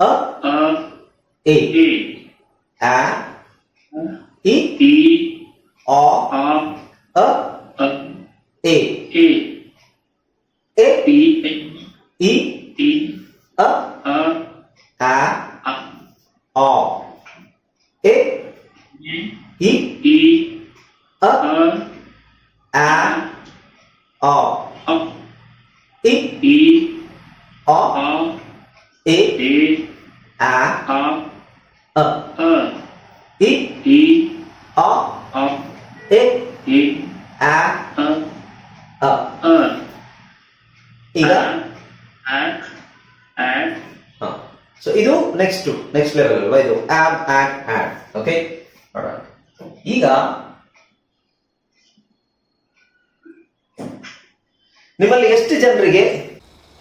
ಅ ಅ ಎ ಎ ಆ ಇ ಇ ಆ ಆ ಅ ಅ ಎ ಎ ಎ ಇ ಇ ಇ ಅ ಅ ಆ ಅ a. I. I. O. ಆ I. A. ಇ ಇ ಆ ಆ ಎ ಇ ಆ ಅ ಅ ಅ ಈಗ ಆ ಆ ಸೊ ಇದು ನೆಕ್ಸ್ಟ್ ನೆಕ್ಸ್ಟ್ ಲೆವೆಲ್ ಅಲ್ವಾ ಇದು ಆಮ್ ಆಕ್ ಆಡ್ ಓಕೆ ಈಗ ನಿಮ್ಮಲ್ಲಿ ಎಷ್ಟು ಜನರಿಗೆ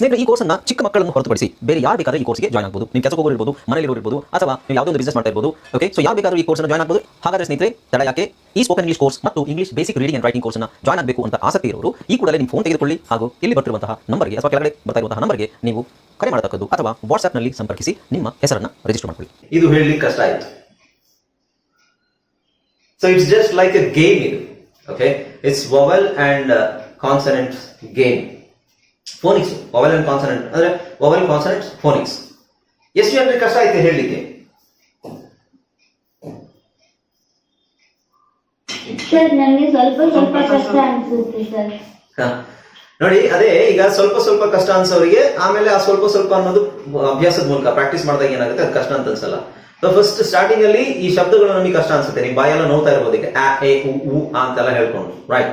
ಸ್ನೇಹಿತರೆ, ಈ ಕೋರ್ಸನ್ನ ಚಿಕ್ಕ ಮಕ್ಕಳನ್ನು ಹೊರತುಪಡಿಸಿ ಬೇರೆ ಯಾರು ಬೇಕಾದ್ರೆ ಈ ಕೋರ್ಸ್ಗೆ ಜಾಯ್ನ್ ಆಗಬಹುದು ನೀವು ಕೆಲಸ ಹೋಗೋರು ಮನೇಲಿ ಇರ್ಬೋದು, ಅಥವಾ ನೀವು ಯಾವುದೋ ಒಂದು ಬಿಸ್ನೆಸ್ ಮಾಡ್ತಾ ಇರಬಹುದು ಓಕೆ ಸೊ ಯಾವ ಬೇಕಾದ್ರೂ ಈ ಕೋರ್ಸ್ ಜಾಯ್ನ್ ಆಗಬಹುದು ಹಾಗಾದ್ರೆ ಸ್ನೇಹಿತರೆ, ತಡ ಯಾಕೆ? ಈ ಸ್ಪೋಕನ್ ಇಂಗ್ಲಿಷ್ ಕೋರ್ಸ್ ಮತ್ತು English basic reading and writing ಕೋರ್ಸ್ನ ಜಾಯ್ನ್ ಆಗಬೇಕು ಅಂತ ಆಸಕ್ತಿ ಇರೋರು, ಈ ಕೂಡಲೇ ನಿಮ್ಮ ಫೋನ್ ತೆಗೆದುಕೊಳ್ಳಿ ಹಾಗೂ ಇಲ್ಲಿ ಬರ್ತಿರುವಂತಹ ನಂಬರ್ಗೆ ಅಥವಾ ಕೆಳಗಡೆ ಬರ್ತಾ ಇರುವಂತಹ ನಂಬರ್ಗೆ ನೀವು ಕರೆ ಮಾಡತಕ್ಕದ್ದು ಅಥವಾ ವಾಟ್ಸ್ಆಪ್ನಲ್ಲಿ ಸಂಪರ್ಕಿಸಿ ನಿಮ್ಮ ಹೆಸರನ್ನ ರಿಜಿಸ್ಟರ್ ಮಾಡ್ಕೊಳ್ಳಿ. ಇದು ಹೇಳಲಿಕ್ಕೆ ಕಷ್ಟ ಆಯಿತು. So it's just like a game ಇದು. Okay it's vowel and consonant game phonics vowel and consonant ಅಂದ್ರೆ ವೊವೆಲ್ ಕಾನ್ಸನೆಂಟ್ ಫೋನಿಕ್ಸ್ ಎಷ್ಟು ಜನರಿಗೆ ಕಷ್ಟ ಆಯ್ತು ಹೇಳಲಿಕ್ಕೆ. ನೋಡಿ ಅದೇ ಈಗ ಸ್ವಲ್ಪ ಸ್ವಲ್ಪ ಕಷ್ಟ ಅನ್ಸೋರಿಗೆ ಆಮೇಲೆ ಆ ಸ್ವಲ್ಪ ಸ್ವಲ್ಪ ಅನ್ನೋದು ಅಭ್ಯಾಸದ ಮೂಲಕ ಪ್ರಾಕ್ಟೀಸ್ ಮಾಡಿದಾಗ ಏನಾಗುತ್ತೆ? ಅದು ಕಷ್ಟ ಅಂತ ಅನ್ಸಲ್ಲ. ಫಸ್ಟ್ ಸ್ಟಾರ್ಟಿಂಗ್ ಅಲ್ಲಿ ಈ ಶಬ್ದಗಳು ನಮಗೆ ಕಷ್ಟ ಅನ್ಸುತ್ತೆ. ನೀವು ಬಾಯೆಲ್ಲ ನೋಡ್ತಾ ಇರ್ಬೋದು ಈಗ ಆ ಎ ಉ ಅಂತೆಲ್ಲ ಹೇಳ್ಕೊಂಡು. ರೈಟ್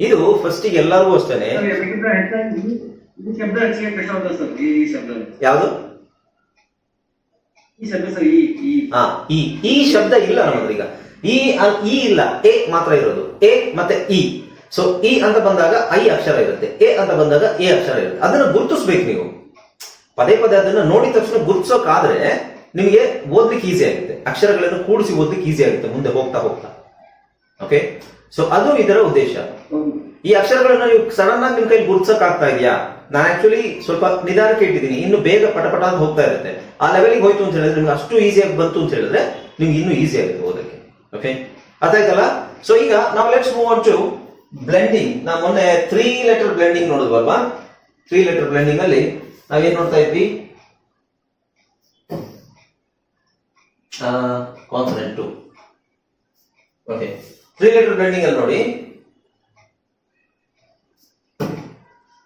ಇದು ಫಸ್ಟ್ ಎಲ್ಲರಿಗೂ ಅಷ್ಟೇ ಯಾವುದು ಈ ಈ ಶಬ್ದ ಇಲ್ಲ ನಮ್ಮ ಹತ್ರ ಈಗ ಈ ಈ ಇಲ್ಲ ಎ ಮಾತ್ರ ಇರೋದು. ಎ ಮತ್ತೆ ಇ. ಸೊ ಇ ಅಂತ ಬಂದಾಗ ಐ ಅಕ್ಷರ ಇರುತ್ತೆ. ಎ ಅಂತ ಬಂದಾಗ ಎ ಅಕ್ಷರ ಇರುತ್ತೆ. ಅದನ್ನ ಗುರುತಿಸ್ಬೇಕು ನೀವು. ಪದೇ ಪದೇ ಅದನ್ನ ನೋಡಿದ ತಕ್ಷಣ ಗುರುತಿಸೋಕಾದ್ರೆ ನಿಮಗೆ ಓದ್ಲಿಕ್ಕೆ ಈಸಿ ಆಗುತ್ತೆ. ಅಕ್ಷರಗಳನ್ನು ಕೂಡಿಸಿ ಓದ್ಲಿಕ್ಕೆ ಈಸಿ ಆಗುತ್ತೆ ಮುಂದೆ ಹೋಗ್ತಾ ಹೋಗ್ತಾ. ಓಕೆ ಸೊ ಅದು ಇದರ ಉದ್ದೇಶ. ಈ ಅಕ್ಷರಗಳನ್ನ ನೀವು ಸಡನ್ ಆಗಿ ನಿಮ್ ಕೈಲಿ ಗುರುತಿಸಕ್ ಆಗ್ತಾ ಇದೆಯಾ ನಾನು ಆಕ್ಚುಲಿ ಸ್ವಲ್ಪ ನಿಧಾನಕ್ಕೆ ಇಟ್ಟಿದ್ದೀನಿ. ಇನ್ನು ಬೇಗ ಪಟಪಟ ಅಂತ ಹೋಗ್ತಾ ಇರುತ್ತೆ. ಆ ಲೆವೆಲ್ಗೆ ಹೋಯ್ತು ಅಂತ ಹೇಳಿದ್ರೆ ನಿಮ್ಗೆ ಅಷ್ಟು ಈಸಿಯಾಗಿ ಬಂತು ಅಂತ ಹೇಳಿದ್ರೆ ನಿಮ್ಗೆ ಇನ್ನೂ ಈಸಿ ಆಗುತ್ತೆ ಓದಕ್ಕೆ. ಓಕೆ ಅದಾಯ್ತಲ್ಲ ಸೊ ಈಗ ನಾವು let's move on to blending ನಾವು ಮೊನ್ನೆ ತ್ರೀ ಲೆಟರ್ ಬ್ಲೆಂಡಿಂಗ್ ನೋಡಿದ್ವಲ್ವಾ ತ್ರೀ ಲೆಟರ್ ಬ್ಲೆಂಡಿಂಗ್ ಅಲ್ಲಿ ನಾವೇನ್ ನೋಡ್ತಾ ಇದ್ವಿ? Consonant okay three letter blending ಅಲ್ಲಿ ನೋಡಿ.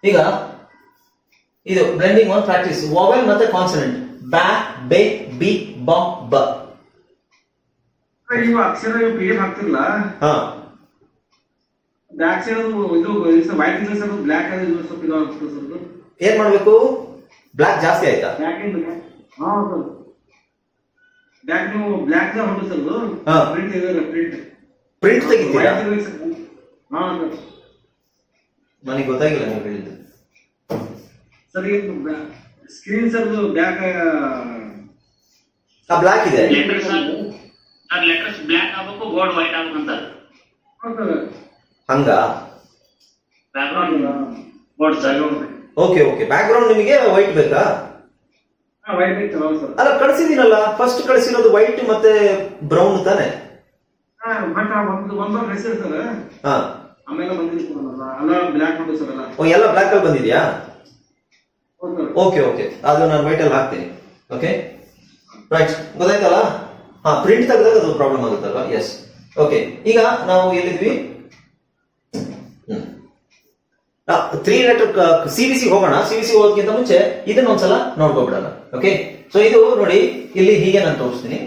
ಈಗ ಇದು ಬ್ಲೆಂಡಿಂಗ್ ಒಂದು ಪ್ರಾಕ್ಟೀಸ್ ವಾವೆಲ್ ಮತ್ತೆ ಕಾನ್ಸನೆಂಟ್ ಬ್ಯಾ ಬೆ ಬಿ ಬ ಬ ಇವು ಅಕ್ಷರ ಇವು ಪಿ ಹಾಕ್ತಿರ್ಲ ಹಾ. ಸೈಡ್ ಇದು ವೈಟ್ ಇಂದ ಸ್ವಲ್ಪ ಬ್ಲ್ಯಾಕ್ ಅದು ಇದು ಸ್ವಲ್ಪ ಇದು ಆಗ್ತದೆ ಸ್ವಲ್ಪ. ಏನ್ ಮಾಡ್ಬೇಕು? ಬ್ಲಾಕ್ ಜಾಸ್ತಿ ಆಯ್ತಾ? ಬ್ಲ್ಯಾಕ್ ಇಂದ ಹಾ ಸರ್ ಬ್ಲ್ಯಾಕ್ ನೀವು ಸರ್. ಪ್ರಿಂಟ್ ಇದೆ ಪ್ರಿಂಟ್ ಪ್ರಿಂಟ್ ತೆಗಿತೀರಾ? ನನಗೆ ಗೊತ್ತಾಗಿಲ್ಲ ನೀವು ಹೇಳಿದ್ದು. ಸರ್ ಇದು ಸ್ಕ್ರೀನ್ ಸರ್ ಬ್ಯಾಕ್ ಆ ಬ್ಲಾಕ್ ಇದೆ. ಲೆಟರ್ಸ್ ಸರ್ ಲೆಟರ್ಸ್ ಬ್ಲ್ಯಾಕ್ ಆಗಬೇಕು ಬೋರ್ಡ್ ವೈಟ್ ಆಗಬೇಕು ಅಂತ. ಹಂಗ? Background board sir okay okay background ನಿಮಗೆ ವೈಟ್ ಬೇಕಾ? ವೈಟ್ ಬೇಕು ಸರ್. ಅಲ್ಲ ಕಳಿಸಿದೀನಲ್ಲ ಫಸ್ಟ್ ಕಳಿಸಿರೋದು ವೈಟ್ ಮತ್ತೆ ಬ್ರೌನ್ ತಾನೆ? ಬಟ್ ಒಂದು ಒಂದು ಹೆಸರು ಸರ್ ಹಾ ಆಮೇಲೆ ಬಂದಿತ್ತು ಕೊಡೋಣಲ್ಲ. ಅಲ್ಲ ಬ್ಲ್ಯಾಕ್ ಉಂಟು ಸರ್ ಅಲ್ಲ ಓ ಎಲ್ಲ ಬ್ಲಾಕ್ ಅಲ್ಲಿ ಬಂದಿದ್ಯಾ? Okay okay. ಅದು ನಾನು ವೈಟ್ ಅಲ್ಲಿ ಹಾಕ್ತೀನಿ. ಓಕೆ? ರೈಟ್ ಗೊತ್ತಾಯ್ತಲ್ಲ? ಹಾ ಪ್ರಿಂಟ್ ತೆಗೆದಾಗ ಅದು ಪ್ರಾಬ್ಲಮ್ ಆಗುತ್ತಲ್ವಾ? ಎಸ್ ಓಕೆ ಈಗ ನಾವು ಎಲ್ಲಿದ್ವಿ? Three letter C B C ಹೋಗೋಣ. ಸಿ ಬಿ ಸಿ ಹೋಗೋದಕ್ಕಿಂತ ಮುಂಚೆ ಇದನ್ನ ಒಂದ್ಸಲ ನೋಡ್ಕೊಬಿಡೋಣ. ಓಕೆ ಸೊ ಇದು ನೋಡಿ ಇಲ್ಲಿ ಹೀಗೆ ನಾನು ತೋರಿಸ್ತೀನಿ.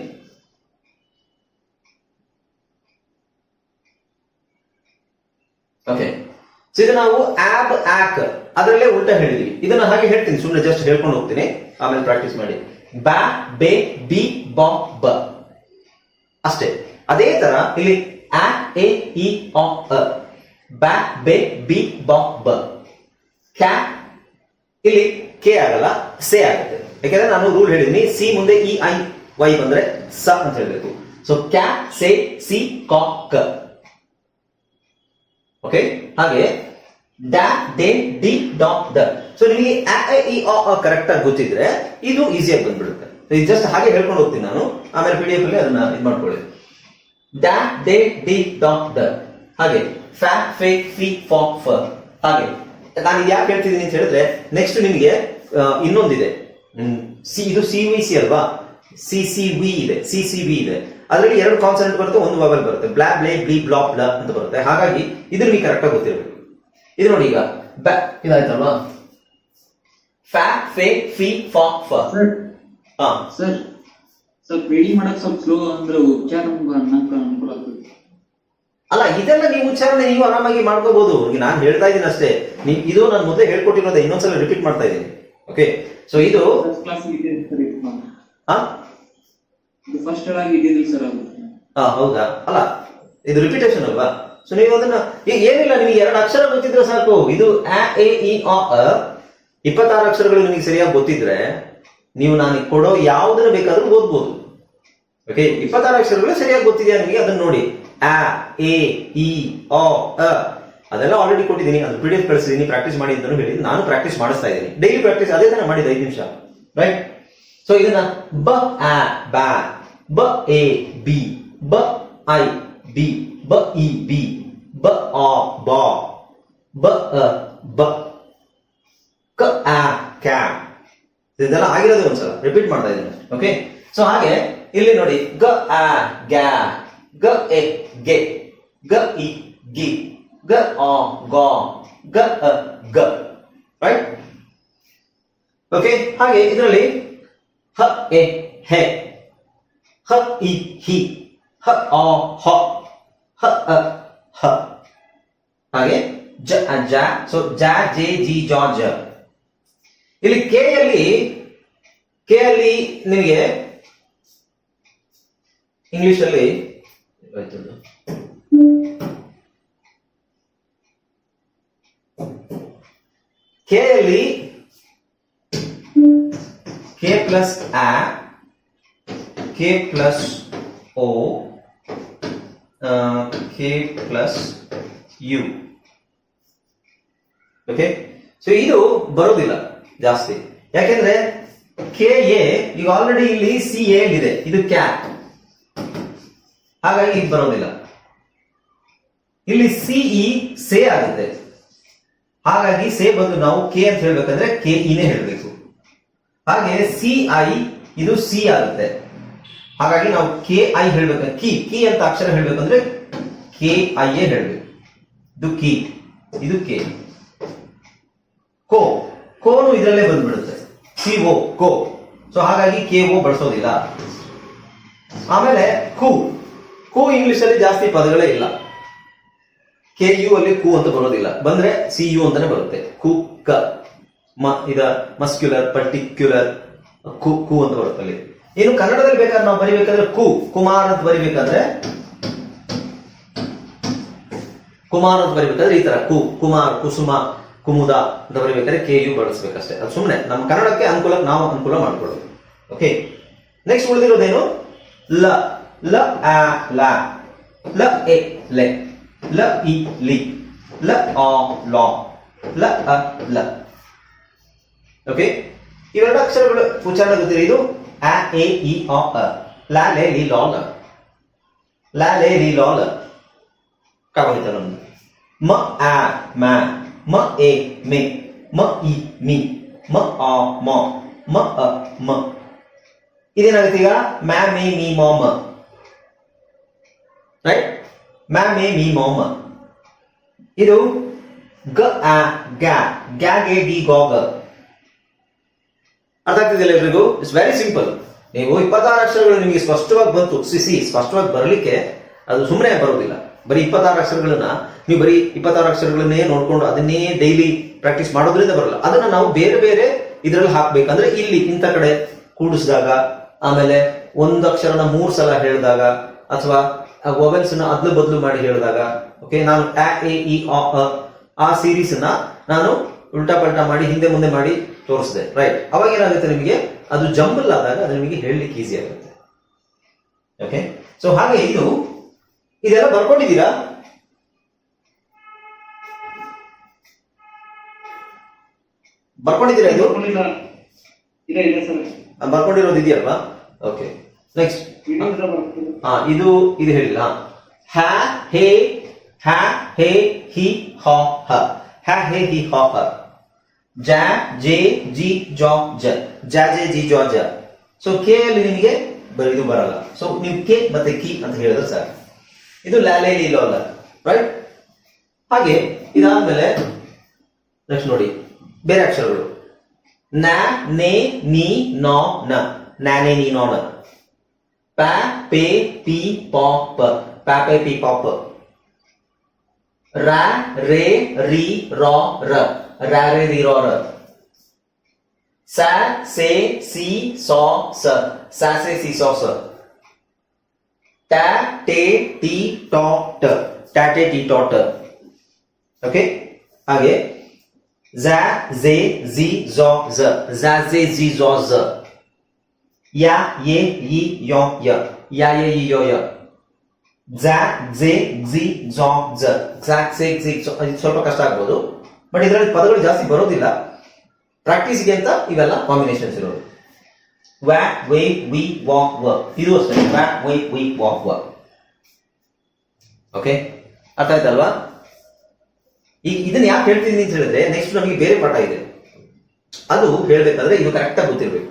ಓಕೆ ಸೊ ಇದು ನಾವು ಆಬ್ ಆಕ್ ಅದರಲ್ಲೇ ಉಲ್ಟಾ ಹೇಳಿದ್ವಿ. ಇದನ್ನ ಹಾಗೆ ಹೇಳ್ತೀನಿ. ಸುಮ್ಮನೆ ಜಸ್ಟ್ ಹೇಳ್ಕೊಂಡು ಹೋಗ್ತೀನಿ. ಆಮೇಲೆ ಪ್ರಾಕ್ಟೀಸ್ ಮಾಡಿ. ಬ್ಯಾ ಬೆ, ಬಿ, ಬಾ, ಬ. ಅಷ್ಟೇ. ಅದೇ ತರ ಇಲ್ಲಿ ಆ, ಎ, ಇ ಅ. ಬ್ಯಾ ಬೆ, ಬಿ, ಬಾ, ಬ. ಕ್ಯಾ ಇಲ್ಲಿ ಕೆ ಆಗಲ್ಲ, ಸೆ ಆಗುತ್ತೆ. ಯಾಕಂದ್ರೆ ನಾನು ರೂಲ್ ಹೇಳಿದೀನಿ ಸಿ ಮುಂದೆ ಇ, ಐ, ವೈ ಬಂದ್ರೆ ಸ ಅಂತ ಹೇಳಬೇಕು. ಸೊ ಕ್ಯಾ ಸೆ, ಸಿ, ಕಾ, ಕ. ಓಕೆ ಹಾಗೆ ಡ್ಯಾ ದೇ ಡಾ ದ. ಸೊ ನಿಮಗೆ ಇ ಕರೆಕ್ಟ್ ಆಗಿ ಗೊತ್ತಿದ್ರೆ ಇದು ಈಸಿಯಾಗಿ ಬಂದ್ಬಿಡುತ್ತೆ. ಇದು ಜಸ್ಟ್ ಹಾಗೆ ಹೇಳ್ಕೊಂಡು ಹೋಗ್ತೀನಿ ನಾನು. ಆಮೇಲೆ ಪಿ ಡಿ ಎಫ್ ಅಲ್ಲಿ ಅದನ್ನ ಇದು ಮಾಡ್ಕೊಳ್ಳಿ. ಡ್ಯಾ ದೇ ಡಿ ಡಾಟ್ ದ. ಹಾಗೆ ಫ್ಯಾ ಫೆ, ಫಿ, ಫಾ, ಫ. ಹಾಗೆ, ನಾನು ಯಾಕೆ ಹೇಳ್ತಿದ್ದೀನಿ ಅಂತ ಹೇಳಿದ್ರೆ ನೆಕ್ಸ್ಟ್ ನಿಮಗೆ ಇನ್ನೊಂದಿದೆ. ಸಿ, ಇದು ಸಿ, ವಿ, ಸಿ ಅಲ್ವಾ? ಸಿ ಸಿ, ವಿ ಇದೆ. ಸಿ ಸಿ, ವಿ ಇದೆ. ಅದರಲ್ಲಿ ಎರಡು ಕಾನ್ಸೆಂಟ್ ಬರುತ್ತೆ ಒಂದು ವವೆಲ್ ಬರುತ್ತೆ. ಬ್ಲಾ ಬ್ಲೇ ಬ್ಲೀ ಬ್ಲಾ ಬ್ಲ ಅಂತ ಬರುತ್ತೆ. ಹಾಗಾಗಿ ಇದು ನಿಮಗೆ ಕರೆಕ್ಟ್ ಆಗಿ ಗೊತ್ತಿರಬೇಕು. ಇದು ನೋಡಿ ಈಗ ಬ್ಯಾ ಇದಾಯ್ತಲ್ವಾ? ಫ್ಯಾ ಫೆ ಫಿ ಫಾ ಫ. ಹಾ ಸರ್ ಸ್ವಲ್ಪ ರೆಡಿ ಮಾಡಕ್ ಸ್ವಲ್ಪ ಸ್ಲೋ ಅಂದ್ರೆ ಉಚ್ಚಾರ ಅನ್ನಕ್ಕೆ ಅನುಕೂಲ ಆಗ್ತದೆ. ಅಲ್ಲ ಇದೆಲ್ಲ ನೀವು ಉಚ್ಚಾರಣೆ ನೀವು ಆರಾಮಾಗಿ ಮಾಡ್ಕೋಬಹುದು ಈಗ ನಾನು ಹೇಳ್ತಾ ಇದ್ದೀನಿ ಅಷ್ಟೇ. ನೀವು ಇದು ನಾನು ಮುಂದೆ ಹೇಳ್ಕೊಟ್ಟಿರೋದೇ ಇನ್ನೊಂದ್ಸಲ ರಿಪೀಟ್ ಮಾಡ್ತಾ ಇದ್ದೀನಿ. ಓಕೆ ಸೊ ಇದು ಕ್ಲಾಸ್ ಇದೆ ಫಸ್ಟ್ ಸರ್ ಹಾ, ಹೌದಾ? ಅಲ್ಲ, ಇದು ರಿಪಿಟೇಷನ್ ಅಲ್ವಾ? ಸೊ ನೀವು ಅದನ್ನ ಏನಿಲ್ಲ, ನಿಮಗೆ ಎರಡು ಅಕ್ಷರ ಗೊತ್ತಿದ್ರೆ ಸಾಕು. ಇದು ಎ ಇ ಆ ಅ. ಇಪ್ಪತ್ತಾರು ಅಕ್ಷರಗಳು ನಿಮಗೆ ಸರಿಯಾಗಿ ಗೊತ್ತಿದ್ರೆ, ನೀವು ನಾನು ಕೊಡೋ ಯಾವ್ದನ್ನ ಬೇಕಾದ್ರೂ ಓದ್ಬೋದು. ಓಕೆ ಇಪ್ಪತ್ತಾರು ಅಕ್ಷರಗಳು ಸರಿಯಾಗಿ ಗೊತ್ತಿದೆಯಾ ನಿಮಗೆ? ಅದನ್ನ ನೋಡಿ. ಆ ಎ ಇ ಅ. ಅದೆಲ್ಲ ಆಲ್ರೆಡಿ ಕೊಟ್ಟಿದ್ದೀನಿ. ಅದು ಪಿ ಡಿ ಕಳಿಸಿದ್ದೀನಿ. ಪ್ರಾಕ್ಟೀಸ್ ಮಾಡಿ ಅಂತಾನು ಹೇಳಿ ನಾನು ಪ್ರಾಕ್ಟೀಸ್ ಮಾಡಿಸ್ತಾ ಇದ್ದೀನಿ. ಡೈಲಿ ಪ್ರಾಕ್ಟೀಸ್ ಅದೇ ತರ ಮಾಡಿದ್ದು ಐದು ನಿಮಿಷ. ರೈಟ್ ಸೊ ಇದನ್ನ ಬ, ಆ ಬ್ಯಾ ಬ ಎ ಬಿ ಬ ಐ ಬಿ ಬ ಇ ಬಿ ಬ ಆ ಬಾ ಬ ಅ ಬ ಕ ಆ ಕ್ಯಾ ಇದೆಲ್ಲ ಆಗಿರೋದು ಒಂದ್ಸಲ ರಿಪೀಟ್ ಮಾಡ್ತಾ ಇದ್ದೀನಿ ಓಕೆ ಸೊ ಹಾಗೆ, ಇಲ್ಲಿ ನೋಡಿ ಗ ಆ ಗ್ಯಾ ಗ ಎ ಗೆ ಗ ಇ ಗಿ ಗ ಆ ಗ ಗ ಅ ಗ ರೈಟ್ ಓಕೆ ಹಾಗೆ, ಇದರಲ್ಲಿ, ಹ, ಎ, ಹೆ. ಹ ಇ ಹಿ ಹ ಆ ಹ ಹ ಅ ಹ ಹಾಗೆ ಜ ಜ ಸೊ ಜ, ಜೆ, ಜಿ ಜಾ ಜ ಇಲ್ಲಿ ಕೆ ಅಲ್ಲಿ ಕೆ ಅಲ್ಲಿ ನಿಮಗೆ ಇಂಗ್ಲಿಷ್ ಅಲ್ಲಿ. ಕೆ ಅಲ್ಲಿ ಕೆ ಪ್ಲಸ್ ಆ K plus O K plus U okay so ಇದು ಬರೋದಿಲ್ಲ ಜಾಸ್ತಿ. ಯಾಕೆಂದ್ರೆ ಕೆ ಎ ಈಗ ಆಲ್ರೆಡಿ ಇಲ್ಲಿ ಸಿ ಎ ಇದೆ ಇದು ಕ್ಯಾಪ್ ಹಾಗಾಗಿ ಇದು ಬರೋದಿಲ್ಲ. ಇಲ್ಲಿ ಸಿಇ ಸೇ ಆಗುತ್ತೆ. ಹಾಗಾಗಿ ಸೇ ಬಂದು ನಾವು ಕೆ ಅಂತ ಹೇಳ್ಬೇಕಂದ್ರೆ ಕೆ ಇನೇ ಹೇಳಬೇಕು. ಹಾಗೆ ಸಿ ಐ ಇದು ಸಿ ಆಗುತ್ತೆ. ಹಾಗಾಗಿ ನಾವು ಕೆ ಐ ಹೇಳ್ಬೇಕು ಕಿ ಕಿ ಅಂತ ಅಕ್ಷರ ಹೇಳ್ಬೇಕಂದ್ರೆ ಕೆ ಐ ಎ ಹೇಳ್ಬೇಕು. ಇದು ಕಿ, ಇದು ಕೆ. ಕೋ, ಕೋನು ಇದರಲ್ಲೇ ಬಂದ್ಬಿಡುತ್ತೆ. ಸಿ ಓ, ಕೋ. ಸೊ ಹಾಗಾಗಿ ಕೆ ಓ ಬಳಸೋದಿಲ್ಲ. ಆಮೇಲೆ ಕು ಕು ಇಂಗ್ಲಿಷ್ ಅಲ್ಲಿ ಜಾಸ್ತಿ ಪದಗಳೇ ಇಲ್ಲ. ಕೆ ಯು ಅಲ್ಲಿ ಕು ಅಂತ ಬರೋದಿಲ್ಲ. ಬಂದ್ರೆ ಸಿ ಯು ಅಂತಾನೆ ಬರುತ್ತೆ. ಕು, ಕ, ಮ, ಇದ ಮಸ್ಕ್ಯುಲರ್, ಪರ್ಟಿಕ್ಯುಲರ್, ಕು ಕು ಅಂತ ಬರುತ್ತೆ ಅಲ್ಲಿ. ಇನ್ನು ಕನ್ನಡದಲ್ಲಿ ಬೇಕಾದ್ರೆ ನಾವು ಬರಿಬೇಕಾದ್ರೆ ಕು ಕುಮಾರ್ ಅಂತ ಬರಿಬೇಕಾದ್ರೆ ಕುಮಾರ್ ಅಂತ ಬರಿಬೇಕಾದ್ರೆ ಈ ತರ ಕು, ಕುಮಾರ್, ಕುಸುಮ, ಕುಮುದ ಅಂತ ಬರಿಬೇಕಾದ್ರೆ ಕೆ, ಯು ಬಳಸ್ಬೇಕಷ್ಟೇ. ಅದು ಸುಮ್ಮನೆ ನಮ್ಮ ಕನ್ನಡಕ್ಕೆ ಅನುಕೂಲ ನಾವು ಅನುಕೂಲ ಮಾಡ್ಕೊಳ್ಳೋದು. ಓಕೆ ನೆಕ್ಸ್ಟ್ ಉಳಿದಿರೋದೇನು? ಲ ಲ, ಆ, ಲ. ಲ, ಎ, ಲೆ. ಲ, ಇ, ಲಿ. ಲ, ಆ, ಲಾ. ಲ, ಅ, ಲ. ಓಕೆ ಇವೆರಡು ಅಕ್ಷರಗಳು ಉಚ್ಚಾರಣೆ ಗೊತ್ತಿರಿ ಇದು ಆ ಎ ಇ ಆ ಅ ಲಾ ಲೆ ಲಿ ಲಾ ಲ ಲಾ ಲೆ ಲಿ ಲಾ ಲ ಕಾಗೋದಿತ್ತ ನಮ್ದು ಮ ಆ ಮ ಮ ಎ ಮೆ ಮ ಇ ಮಿ ಮ ಆ ಮ ಮ ಅ ಮ ಇದೇನಾಗುತ್ತೆ ಈಗ ಮ್ಯಾ ಮೇ ಮೀ ಮೋ ಮ ರೈಟ್ ಮ್ಯಾ ಮೇ ಮೀ ಮೋ ಮ ಇದು ಗ ಆ ಗ್ಯಾ ಗ್ಯಾ ಗೆ ಡಿ ಗೋ ಗ ಆಗ್ತಿದೆಯಲ್ಲ ಎಲ್ರಿಗೂ? ಇಟ್ಸ್ ವೆರಿ ಸಿಂಪಲ್ ನೀವು ಇಪ್ಪತ್ತಾರು ಅಕ್ಷರಗಳು ನಿಮಗೆ ಸ್ಪಷ್ಟವಾಗಿ ಬಂತು. ಸಿಸಿ ಸ್ಪಷ್ಟವಾಗಿ ಬರಲಿಕ್ಕೆ ಅದು ಸುಮ್ಮನೆ ಬರೋದಿಲ್ಲ ಬರೀ ಇಪ್ಪತ್ತಾರು ಅಕ್ಷರಗಳನ್ನ ನೀವು ಬರೀ ಇಪ್ಪತ್ತಾರು ಅಕ್ಷರಗಳನ್ನೇ ನೋಡ್ಕೊಂಡು ಅದನ್ನೇ ಡೈಲಿ ಪ್ರಾಕ್ಟೀಸ್ ಮಾಡೋದ್ರಿಂದ ಬರಲ್ಲ. ಅದನ್ನ ನಾವು ಬೇರೆ ಬೇರೆ ಇದರಲ್ಲಿ ಹಾಕ್ಬೇಕಂದ್ರೆ ಇಲ್ಲಿ ಇಂಥ ಕಡೆ ಕೂಡಿಸಿದಾಗ ಆಮೇಲೆ ಒಂದು ಅಕ್ಷರನ ಮೂರು ಸಲ ಹೇಳಿದಾಗ ಅಥವಾ ವೊವೆಲ್ಸ್ನ ಅದ್ಲು ಬದಲು ಮಾಡಿ ಹೇಳಿದಾಗ ಓಕೆ ನಾನು ಎ ಇ ಅ, ಆ ಸೀರೀಸ್ನ ನಾನು ಉಲ್ಟಾ ಪಲ್ಟಾ ಮಾಡಿ ಹಿಂದೆ ಮುಂದೆ ಮಾಡಿ ತೋರಿಸಿದೆ. ರೈಟ್ ಅವಾಗ ಏನಾಗುತ್ತೆ ನಿಮಗೆ? ಅದು ಜಂಬಲ್ ಆದಾಗ ಅದು ನಿಮಗೆ ಹೇಳಲಿಕ್ಕೆ ಈಸಿ ಆಗುತ್ತೆ. ಓಕೆ ಸೊ ಹಾಗೆ ಇದು ಇದೆಲ್ಲ ಬರ್ಕೊಂಡಿದ್ದೀರಾ? ಬರ್ಕೊಂಡಿದ್ದೀರಾ ಇದು? ಬರ್ಕೊಂಡಿರೋದು ಇದೆಯಲ್ವಾ? ಓಕೆ ನೆಕ್ಸ್ಟ್ ಹಾ ಇದು ಇದು ಹೇಳಿಲ್ಲ. ಹ್ಯಾ ಹೇ ಹ್ಯಾ ಹೇ ಹಿ ಹ ಹ. ಹ್ಯಾ ಹೇ, ಹಿ, ಹ ಜ, ಜೆ, ಜಿ, ಜಾ, ಜ. ಜ, ಜೆ, ಜಿ, ಜಾ, ಜ. ಸೊ ಕೆ ಅಲ್ಲಿ ನಿಮಗೆ ಬರಿದು ಬರಲ್ಲ. ಸೊ ನೀವು ಕೆ ಮತ್ತೆ ಕಿ ಅಂತ ಹೇಳಿದ್ರೆ ಸರ್ ಇದು ಲ್ಯಾಲೆ ಲೀಲೋ ಅಲ್ಲ. ರೈಟ್ ಹಾಗೆ ಇದಾದ್ಮೇಲೆ ನೆಕ್ಸ್ಟ್ ನೋಡಿ. ಬೇರೆ ಅಕ್ಷರಗಳು. ನ, ನೆ, ನಿ, ನೋ, ನ. ನ್ಯಾನೆ ನೀ, ನೋ, ನ ಪ, ಪೆ, ಪಿ ಪಾ ಪ, ಪೆ, ಪಿ po p रा, रे, री, रॉ, र। रा, रे, री, रॉ, र। सा, से, सी, सौ, स। सा, से, सी, सौ, स। टा, टे, टी, टॉ, ट। टा, टे, टी, टॉ, ट। ओके? आगे। जा, जे, जी, जॉ, ज। जा, जे, जी, जॉ, ज। या, ये यी यो, य। या, ये यी यो, य। ಝ ಝೆ ಝಿ ಝಾ ಝ ಸೆ ಝಿ. ಇದು ಸ್ವಲ್ಪ ಕಷ್ಟ ಆಗ್ಬೋದು. ಬಟ್ ಇದರಲ್ಲಿ ಪದಗಳು ಜಾಸ್ತಿ ಬರೋದಿಲ್ಲ. ಪ್ರಾಕ್ಟೀಸ್ಗೆ ಅಂತ ಇವೆಲ್ಲ ಕಾಂಬಿನೇಷನ್ಸ್ ಇರೋದು. ವ್ಯಾಕ್ ವೈ ವಿ ವಾಕ್ ವ ಇದು ಅಷ್ಟೇ. ವ್ಯಾಕ್ ವೈ ವಿ ವಾಕ್ ವ ಓಕೆ ಅರ್ಥ ಆಯ್ತಲ್ವಾ? ಈಗ ಇದನ್ನ ಯಾಕೆ ಹೇಳ್ತಿದ್ದೀನಿ ಅಂತ ಹೇಳಿದ್ರೆ ನೆಕ್ಸ್ಟ್ ನಮಗೆ ಬೇರೆ ಪಾಠ ಇದೆ. ಅದು ಹೇಳ್ಬೇಕಾದ್ರೆ ಇದು ಕರೆಕ್ಟಾಗಿ ಗೊತ್ತಿರಬೇಕು.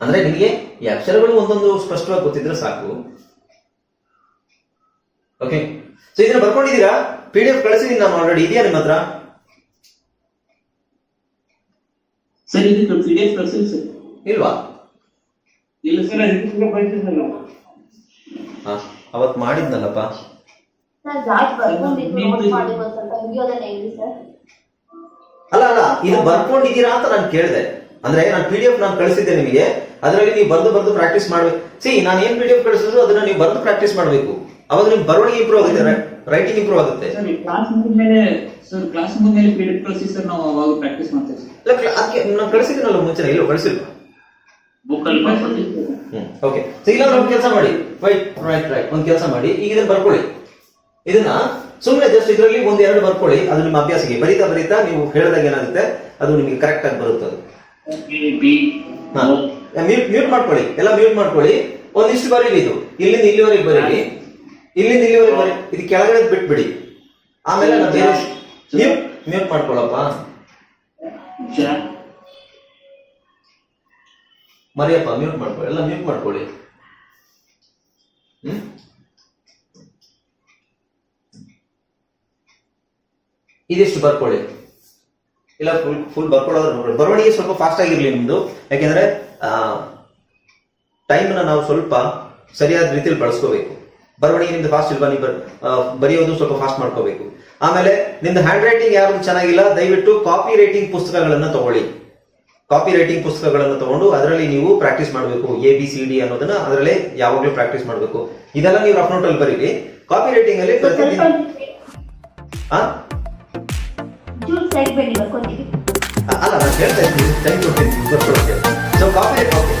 ಅಂದ್ರೆ ನಿಮಗೆ ಈ ಅಕ್ಷರಗಳು ಒಂದೊಂದು ಸ್ಪಷ್ಟವಾಗಿ ಗೊತ್ತಿದ್ರೆ ಸಾಕು. ಓಕೆ ಸೊ ಇದನ್ನ ಬರ್ಕೊಂಡಿದ್ದೀರಾ? ಪಿ ಡಿ ಎಫ್ ಕಳಿಸಿದೀನಿ ನಾನು ಆಲ್ರೆಡಿ ಇದೆಯಾ ನಿಮ್ಮ ಹತ್ರ? ಸರ್ ಇದಕ್ಕೆ ಪಿ ಡಿ ಎಫ್ ಕಳ್ಸಿಲ್ಲ ಸರ್. ಇಲ್ವಾ? ಇಲ್ಲ ಸರ್ ಹಾ ಅವತ್ ಮಾಡಿದ್ನಲ್ಲಪ್ಪ. ಅಲ್ಲ ಅಲ್ಲ ಇದು ಬರ್ಕೊಂಡಿದ್ದೀರಾ ಅಂತ ನಾನು ಕೇಳಿದೆ. ಅಂದ್ರೆ ನಾನು ಪಿ ಡಿ ಎಫ್ ನಾನು ಕಳಿಸಿದ್ದೆ ನಿಮಗೆ. ಅದರಲ್ಲಿ ನೀವು ಬರ್ದು ಬರ್ದು ಪ್ರಾಕ್ಟೀಸ್ ಮಾಡ್ಬೇಕು. ಸಿ ನಾನು ಏನ್ ಪಿ ಡಿ ಎಫ್ ಕಳಿಸಿದ್ರು ಅದನ್ನ ನೀವು ಬರ್ದು ಪ್ರಾಕ್ಟೀಸ್ ಮಾಡಬೇಕು. ಅವಾಗ ನಿಮ್ ಬರವಣಿಗೆ ಇಂಪ್ರೂವ್ ಆಗುತ್ತೆ ರೈಟಿಂಗ್ ಇಂಪ್ರೂವ್ ಆಗುತ್ತೆ. ಸರ್ ಕ್ಲಾಸ್ ಮುಗಿದ ಸರ್ ಕ್ಲಾಸ್ ಮುಗಿದ ಮೇಲೆ ಪಿ ಡಿ ಎಫ್ ಕಳಿಸಿ ಸರ್ ನಾವು ಅವಾಗ ಪ್ರಾಕ್ಟೀಸ್ ಮಾಡ್ತೀವಿ ಸರ್. ಇಲ್ಲ ಕ್ಲ- ಅದಕ್ಕೆ ನಾನು ಮುಂಚೆ ಇಲ್ಲೋ ಕಳಿಸಿಲ್ವಾ? ಬುಕ್ ಅಲ್ಲಿ ಓಕೆ ಸೊ ಇಲ್ಲ ಒಂದು ಕೆಲಸ ಮಾಡಿ. ರೈಟ್ ರೈಟ್ ರೈಟ್ ಒಂದು ಕೆಲಸ ಮಾಡಿ. ಈಗ ಇದನ್ನ ಬರ್ಕೊಳ್ಳಿ. ಇದನ್ನ ಸುಮ್ಮನೆ ಜಸ್ಟ್ ಇದರಲ್ಲಿ ಒಂದ್ ಎರಡು ಬರ್ಕೊಳ್ಳಿ. ಅದು ನಿಮ್ಮ ಅಭ್ಯಾಸಕ್ಕೆ ಬರೀತಾ ಬರಿತಾ ನೀವು ಹೇಳಿದಾಗ ಏನಾಗುತ್ತೆ? ಅದು ನಿಮಗೆ ಕರೆಕ್ಟ್ ಆಗಿ ಬರುತ್ತೆ ಅದು. ಬಿ ಮ್ಯೂಟ್ ಮ್ಯೂಟ್ ಮಾಡ್ಕೊಳ್ಳಿ. ಎಲ್ಲ ಮ್ಯೂಟ್ ಮಾಡ್ಕೊಳ್ಳಿ. ಒಂದಿಷ್ಟು ಬರೀರಿ ಇದು. ಇಲ್ಲಿಂದ ಇಲ್ಲಿವರೆಗೆ ಬರೀರಿ ಇಲ್ಲಿಂದ ಇಲ್ಲಿವರೆಗೆ ಇದು ಕೆಳಗಡೆ ಬಿಟ್ಬಿಡಿ. ಆಮೇಲೆ ನಾನು ಬೇರೆ ಮ್ಯೂಟ್ ಮಾಡ್ಕೊಳಪ್ಪ? ಮರಿಯಪ್ಪ ಮ್ಯೂಟ್ ಮಾಡ್ಕೊಳ್ಳಿ ಎಲ್ಲ ಮ್ಯೂಟ್ ಮಾಡ್ಕೊಳ್ಳಿ. ಹ್ಮ್? ಇದಿಷ್ಟು ಬರ್ಕೊಳ್ಳಿ. ಇಲ್ಲ ಫುಲ್ ಫುಲ್ ಬರ್ಕೊಳ್ಳೋದ್ರೆ ನೋಡಿ ಬರವಣಿಗೆ ಸ್ವಲ್ಪ ಫಾಸ್ಟ್ ಆಗಿರ್ಲಿ ನಿಮ್ದು. ಯಾಕೆಂದ್ರೆ ಟೈಮ್ನ ನಾವು ಸ್ವಲ್ಪ ಸರಿಯಾದ ರೀತಿಯಲ್ಲಿ ಬಳಸ್ಕೋಬೇಕು. ಬರವಣಿಗೆ ನಿಮ್ದು ಫಾಸ್ಟ್ ಇಲ್ವಾ? ನೀವು ಬರ್- ಬರೆಯೋದು ಸ್ವಲ್ಪ ಫಾಸ್ಟ್ ಮಾಡ್ಕೋಬೇಕು. ಆಮೇಲೆ ನಿಮ್ದು ಹ್ಯಾಂಡ್ ರೈಟಿಂಗ್ ಯಾರು ಚೆನ್ನಾಗಿಲ್ಲ ದಯವಿಟ್ಟು ಕಾಪಿ ರೈಟಿಂಗ್ ಪುಸ್ತಕಗಳನ್ನ ತಗೊಳ್ಳಿ. ಕಾಪಿ ರೈಟಿಂಗ್ ಪುಸ್ತಕಗಳನ್ನು ತಗೊಂಡು ಅದರಲ್ಲಿ ನೀವು ಪ್ರಾಕ್ಟೀಸ್ ಮಾಡಬೇಕು ಎ ಬಿ ಸಿ ಡಿ ಅನ್ನೋದನ್ನ ಅದರಲ್ಲೇ ಯಾವಾಗಲೂ ಪ್ರಾಕ್ಟೀಸ್ ಮಾಡಬೇಕು. ಇದೆಲ್ಲ ನೀವು ರಫ್ ನೋಟ್ ಅಲ್ಲಿ ಬರೀರಿ. ಕಾಪಿ ರೈಟಿಂಗ್ ಅಲ್ಲಿ ಪ್ರತಿದಿನ ಅಲ್ಲ ನಾನು ಹೇಳ್ತಾ ಇದ್ದೀನಿ. ಟೈಮ್ ಕೊಡ್ತೀನಿ ಬರ್ಕೊಳ್ಳೋಕೆ. So copy okay